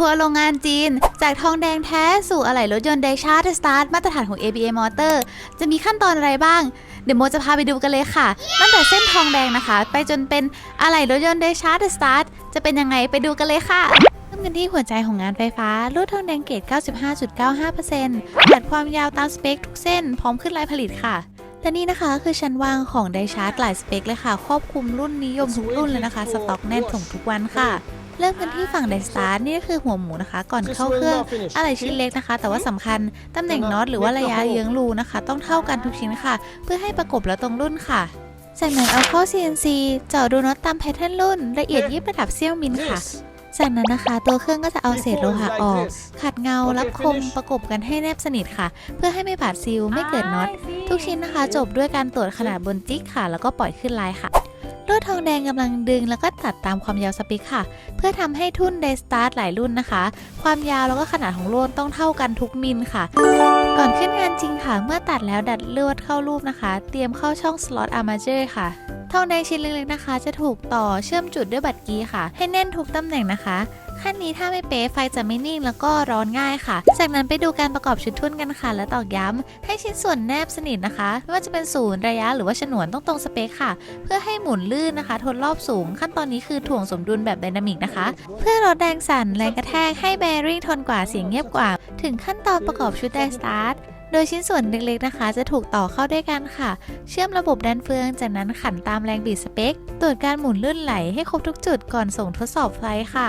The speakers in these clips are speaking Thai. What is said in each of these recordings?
ทัวร์โรงงานจีน จากทองแดงแท้สู่อะไหล่รถยนต์ไดชาร์ดสตาร์ทมาตรฐานของ ABA Motor จะมีขั้นตอนอะไรบ้าง เดี๋ยวโมจะพาไปดูกันเลยค่ะ ตั้งแต่เส้นทองแดงนะคะ ไปจนเป็นอะไหล่รถยนต์ไดชาร์ดสตาร์ทจะเป็นยังไงไปดูกันเลยค่ะเริ่มกันที่หัวใจของงานไฟฟ้ารูดทองแดงเกรด95.95%ตัดความยาวตามสเปคทุกเส้น พร้อมขึ้นลายผลิตค่ะและนี่นะคะคือชั้นวางของไดชาร์จหลายสเปคเลยค่ะ ครอบคลุมรุ่นนิยมทุกรุ่นเลยนะคะ สต็อกแน่นส่งทุกวันค่ะ เริ่มกันที่ฝั่งไดสตาร์ทนี่ก็คือหัวหมูนะคะ ก่อนเข้าเครื่องอะไรชิ้นเล็กนะคะ แต่ว่าสำคัญตำแหน่งน็อตหรือว่าระยะเยื้องรูนะคะ ต้องเท่ากันทุกชิ้นค่ะ เพื่อให้ประกบแล้วตรงรุ่นค่ะจากนั้นเอาเข้า CNC เจาะดูน็อตตามแพทเทิร์นรุ่นละเอียดยิบระดับเซี่ยวมิลค่ะจากนั้นนะคะ ตัวเครื่องก็จะเอาเศษโลหะออก ขัดเงารับคมประกบกันให้แนบสนิทค่ะ เพื่อให้ไม่บาดซิลไม่เกิดน็อต ทุกชิ้นนะคะ จบด้วยการตรวจขนาดบนจิ๊กค่ะ แล้วก็ปล่อยขึ้นลายค่ะ ลวดทองแดงกำลังดึงแล้วก็ตัดตามความยาวสปิกค่ะ เพื่อทำให้ทุ่นเดสตาร์ทหลายรุ่นนะคะ ความยาวแล้วก็ขนาดของลวดต้องเท่ากันทุกมิลค่ะ ก่อนขึ้นงานจริงค่ะ เมื่อตัดแล้วดัดลวดเข้ารูปนะคะ เตรียมเข้าช่องสล็อตอาร์มาเจอร์ค่ะ ทองแดงชิ้นเล็กๆนะคะ จะถูกต่อเชื่อมจุดด้วยบัตรกีค่ะ ให้แน่นทุกตำแหน่งนะคะขั้นนี้ถ้าไม่เป๊ะไฟจะไม่นิ่งแล้วก็ร้อนง่ายค่ะ จากนั้นไปดูการประกอบชุดทุ่นกันค่ะ และตอกย้ำให้ชิ้นส่วนแนบสนิทนะคะไม่ว่าจะเป็นศูนย์ระยะหรือว่าฉนวนต้องตรงสเปคค่ะ เพื่อให้หมุนลื่นนะคะ ทนรอบสูง ขั้นตอนนี้คือถ่วงสมดุลแบบไดนามิกนะคะ เพื่อลดแรงสั่นแรงกระแทกให้แบริ่งทนกว่าเสียงเงียบกว่า ถึงขั้นตอนประกอบชุดแดงสตาร์ท โดยชิ้นส่วนเล็กๆนะคะ จะถูกต่อเข้าด้วยกันค่ะ เชื่อมระบบดันเฟือง จากนั้นขันตามแรงบีดสเปคตรวจการหมุนลื่นไหลให้ครบทุกจุดก่อนส่งทดสอบไฟค่ะ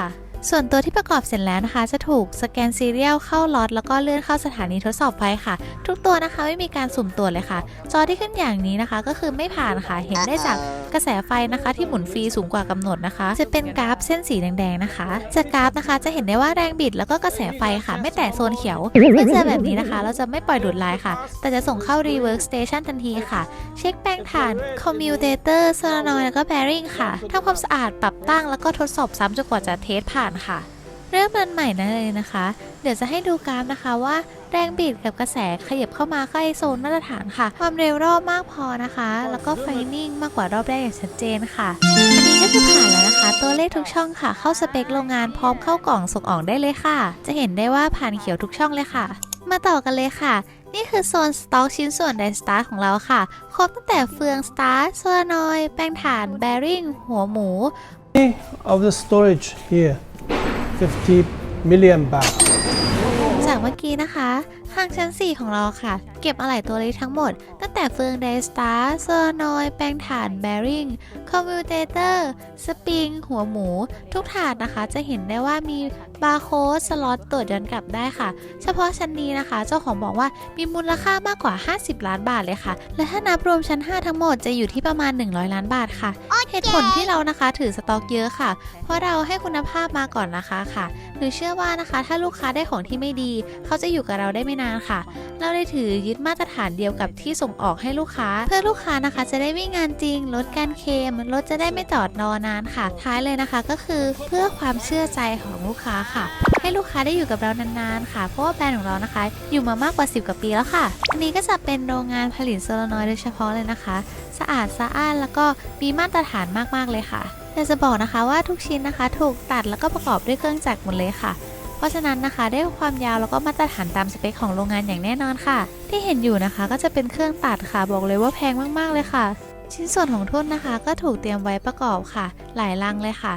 ส่วนตัวที่ประกอบเสร็จแล้วนะคะ จะถูกสแกนซีเรียลเข้าล็อตแล้วก็เลื่อนเข้าสถานีทดสอบไฟค่ะ ทุกตัวนะคะไม่มีการสุ่มตรวจเลยค่ะ จอที่ขึ้นอย่างนี้นะคะ ก็คือไม่ผ่านค่ะ เห็นได้จากกระแสไฟนะคะ ที่หมุนฟรีสูงกว่ากำหนดนะคะ จะเป็นกราฟเส้นสีแดงๆนะคะ จากกราฟนะคะจะเห็นได้ว่าแรงบิดแล้วก็กระแสไฟค่ะ ไม่แตะโซนเขียวเมื่อเจอแบบนี้นะคะ เราจะไม่ปล่อยดูดลายค่ะ แต่จะส่งเข้า rework station ทันทีค่ะ เช็คแป้งฐาน commutator solenoid แล้วก็ bearing ค่ะทำความสะอาดปรับตั้งแล้วก็ทดสอบซ้ำจนกว่าจะเทสผ่านค่ะ เริ่มรันใหม่นั่นเลยนะคะ เดี๋ยวจะให้ดูกราฟนะคะว่าแรงบิดกับกระแสขยับเข้ามาใกล้โซนมาตรฐานค่ะ ความเร็วรอบมากพอนะคะ แล้วก็ไฟนิ่งมากกว่ารอบแรกอย่างชัดเจนค่ะ อันนี้ก็คือผ่านแล้วนะคะ ตัวเลขทุกช่องค่ะ เข้าสเปคโรงงานพร้อมเข้ากล่องส่งออกได้เลยค่ะ จะเห็นได้ว่าผ่านเขียวทุกช่องเลยค่ะ มาต่อกันเลยค่ะนี่คือโซนสต็อกชิ้นส่วนไดสตาร์ของเราค่ะ ครบตั้งแต่เฟืองสตาร์โซลานอย แป้งฐาน แบริ่ง หัวหมู of the storage here 50 million baht จาก เมื่อกี้นะคะข้างชั้น 4 ของเราค่ะ เก็บอะไหล่ตัวเล็กทั้งหมด ตั้งแต่เฟืองไดสตาร์โซลานอย แปลงฐานแบริ่งคอมมิวเตเตอร์ สปริง หัวหมู ทุกถาดนะคะจะเห็นได้ว่ามีบาร์โค้ดสล็อตตรวจย้อนกลับได้ค่ะ เฉพาะชั้นนี้นะคะ เจ้าของบอกว่ามีมูลค่ามากกว่า 50 ล้านบาทเลยค่ะ และถ้านับรวมชั้น 5 ทั้งหมดจะอยู่ที่ประมาณ 100 ล้านบาทค่ะเหตุผลที่เรานะคะถือสต็อกเยอะค่ะ เพราะเราให้คุณภาพมาก่อนนะคะค่ะหรือเชื่อว่านะคะ ถ้าลูกค้าได้ของที่ไม่ดีเขาจะอยู่กับเราได้ไม่นานค่ะ เราได้ถือยึดมาตรฐานเดียวกับที่ส่งออกให้ลูกค้า เพื่อลูกค้านะคะจะได้วิ่งงานจริง ลดการเคมรถจะได้ไม่จอดรอนานค่ะ ท้ายเลยนะคะก็คือเพื่อความเชื่อใจของลูกค้าค่ะ ให้ลูกค้าได้อยู่กับเรานานๆค่ะ เพราะว่าแบรนด์ของเรานะคะ อยู่มามากกว่า 10 กว่าปีแล้วค่ะ อันนี้ก็จะเป็นโรงงานผลิตโซลานอยด์โดยเฉพาะเลยนะคะ สะอาดสะอ้านแล้วก็มีมาตรฐานมากๆเลยค่ะแต่จะบอกนะคะว่าทุกชิ้นนะคะ ถูกตัดแล้วก็ประกอบด้วยเครื่องจักรหมดเลยค่ะ เพราะฉะนั้นนะคะได้ความยาวแล้วก็มาตรฐานตามสเปคของโรงงานอย่างแน่นอนค่ะ ที่เห็นอยู่นะคะก็จะเป็นเครื่องตัดค่ะบอกเลยว่าแพงมากๆเลยค่ะ ชิ้นส่วนของทุ่นนะคะ ก็ถูกเตรียมไว้ประกอบค่ะ หลายลังเลยค่ะ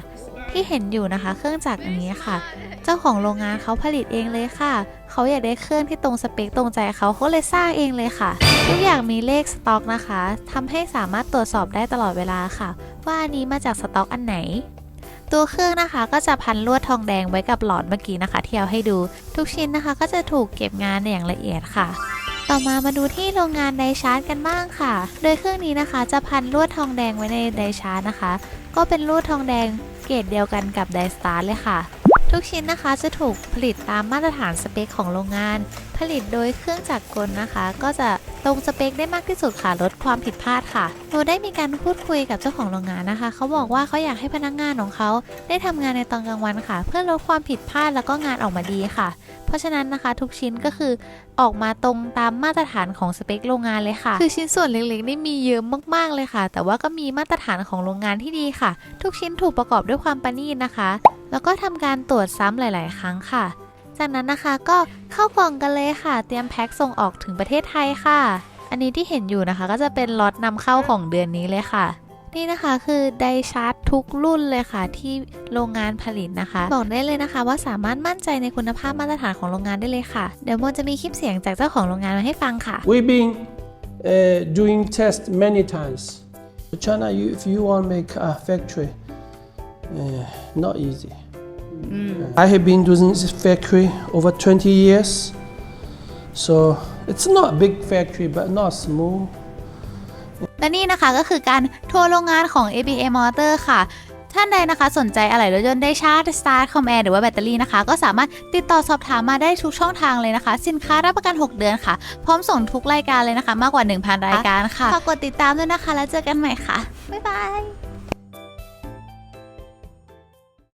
ที่เห็นอยู่นะคะ เครื่องจักรอันนี้ค่ะ เจ้าของโรงงานเขาผลิตเองเลยค่ะ เขาอยากได้เครื่องที่ตรงสเปคตรงใจเขาเขาเลยสร้างเองเลยค่ะ ทุกอย่างมีเลขสต็อกนะคะทำให้สามารถตรวจสอบได้ตลอดเวลาค่ะ ว่าอันนี้มาจากสต็อกอันไหน ตัวเครื่องนะคะก็จะพันลวดทองแดงไว้กับหลอดเมื่อกี้นะคะ ที่เอาให้ดู ทุกชิ้นนะคะ ก็จะถูกเก็บงานอย่างละเอียดค่ะต่อมามาดูที่โรงงานไดชาร์จกันบ้างค่ะ โดยเครื่องนี้นะคะ จะพันลวดทองแดงไว้ในไดชาร์จนะคะ ก็เป็นลวดทองแดงเกรดเดียวกันกับไดสตาร์เลยค่ะ ทุกชิ้นนะคะจะถูกผลิตตามมาตรฐานสเปคของโรงงาน ผลิตโดยเครื่องจักรกลนะคะ ก็จะตรงสเปคได้มากที่สุดค่ะลดความผิดพลาดค่ะโบได้มีการพูดคุยกับเจ้าของโรงงานนะคะ เขาบอกว่าเขาอยากให้พนักงานของเขาได้ทำงานในตอนกลางวันค่ะ เพื่อลดความผิดพลาดแล้วก็งานออกมาดีค่ะ เพราะฉะนั้นนะคะ ทุกชิ้นก็คือออกมาตรงตามมาตรฐานของสเปคโรงงานเลยค่ะ คือชิ้นส่วนเล็กๆนี่มีเยอะมากๆเลยค่ะ แต่ว่าก็มีมาตรฐานของโรงงานที่ดีค่ะ ทุกชิ้นถูกประกอบด้วยความประณีตนะคะ แล้วก็ทำการตรวจซ้ำหลาย ๆ ครั้งค่ะ จากนั้นนะคะก็เข้ากล่องกันเลยค่ะ เตรียมแพ็คส่งออกถึงประเทศไทยค่ะ อันนี้ที่เห็นอยู่นะคะก็จะเป็นล็อตนำเข้าของเดือนนี้เลยค่ะ นี่นะคะคือไดชาร์จทุกรุ่นเลยค่ะ ที่โรงงานผลิตนะคะ บอกได้เลยนะคะ ว่าสามารถมั่นใจในคุณภาพมาตรฐานของโรงงานได้เลยค่ะ เดี๋ยวโมจะมีคลิปเสียงจากเจ้าของโรงงานมาให้ฟังค่ะ We've been uh, doing test many times. China, if you want make a factory, uh, not easy. I have been doing this factory over 20 years, so it's not a big factory, but not small. และนี่นะคะก็คือการทัวร์โรงงานของ ABA Motor ค่ะ ท่านใดนะคะสนใจอะไรรถยนต์ได้ชาร์จสตาร์ทคอมแอร์หรือว่าแบตเตอรี่นะคะ ก็สามารถติดต่อสอบถามมาได้ทุกช่องทางเลยนะคะ สินค้ารับประกัน 6 เดือนค่ะ พร้อมส่งทุกรายการเลยนะคะ มากกว่า 1,000 รายการค่ะฝากกดติดตามด้วยนะคะ แล้วเจอกันใหม่ค่ะ บ๊ายบาย